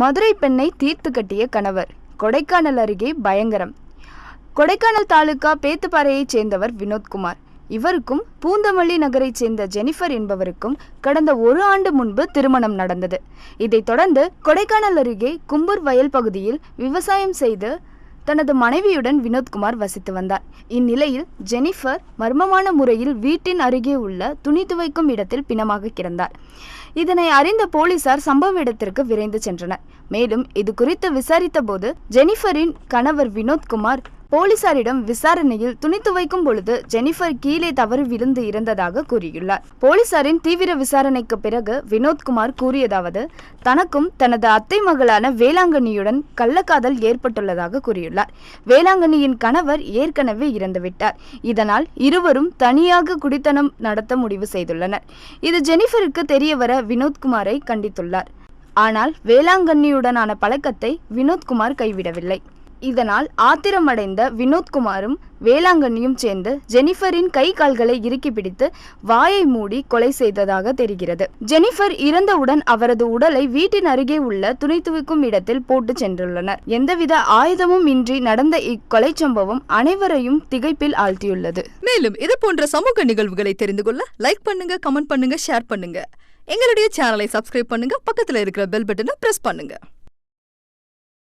மதுரை பெண்ணை தீர்த்து கட்டிய கணவர். கொடைக்கானல் அருகே பயங்கரம். கொடைக்கானல் தாலுகா பேத்துப்பாறையைச் சேர்ந்தவர் வினோத்குமார். இவருக்கும் பூந்தமல்லி நகரைச் சேர்ந்த ஜெனிஃபர் என்பவருக்கும் கடந்த ஒரு ஆண்டு முன்பு திருமணம் நடந்தது. இதைத் தொடர்ந்து கொடைக்கானல் அருகே கும்பூர் வயல் பகுதியில் விவசாயம் செய்து தனது மனைவியுடன் வினோத்குமார் வசித்து வந்தார். இந்நிலையில் ஜெனிஃபர் மர்மமான முறையில் வீட்டின் அருகே உள்ள துணி துவைக்கும் இடத்தில் பிணமாக கிடந்தார். இதனை அறிந்த போலீசார் சம்பவ இடத்திற்கு விரைந்து சென்றனர். மேலும் இது குறித்து விசாரித்த போது ஜெனிஃபரின் கணவர் வினோத்குமார் போலீசாரிடம் விசாரணையில் துணி துவைக்கும் பொழுது ஜெனிஃபர் கீழே தவறி விழுந்து இறந்ததாக கூறியுள்ளார். போலீசாரின் தீவிர விசாரணைக்கு பிறகு வினோத்குமார் கூறியதாவது தனக்கும் தனது அத்தை மகளான வேளாங்கண்ணியுடன் கள்ளக்காதல் ஏற்பட்டுள்ளதாக கூறியுள்ளார். வேளாங்கண்ணியின் கணவர் ஏற்கனவே இறந்துவிட்டார். இதனால் இருவரும் தனியாக குடித்தனம் நடத்த முடிவு செய்துள்ளனர். இது ஜெனிஃபருக்கு தெரியவர வினோத்குமாரை கண்டித்துள்ளார். ஆனால் வேளாங்கண்ணியுடனான பழக்கத்தை வினோத்குமார் கைவிடவில்லை. இதனால் ஆத்திரமடைந்த வினோத்குமாரும் வேளாங்கண்ணியும் சேர்ந்து ஜெனிஃபரின் கை கால்களை இறுக்கி பிடித்து வாயை மூடி கொலை செய்ததாக தெரிகிறது. ஜெனிஃபர் இறந்தவுடன் அவரது உடலை வீட்டின் அருகே உள்ள துணி துவைக்கும் இடத்தில் போட்டு சென்றுள்ளனர். எந்தவித ஆயுதமும் இன்றி நடந்த இக்கொலை சம்பவம் அனைவரையும் திகைப்பில் ஆழ்த்தியுள்ளது. மேலும் இது போன்ற சமூக நிகழ்வுகளை தெரிந்து கொள்ள லைக் பண்ணுங்க கமெண்ட் பண்ணுங்க ஷேர் பண்ணுங்க. எங்களுடைய சேனலை சப்ஸ்கிரைப் பண்ணுங்க பக்கத்தில் இருக்கிற பெல் பட்டனை பிரஸ் பண்ணுங்க.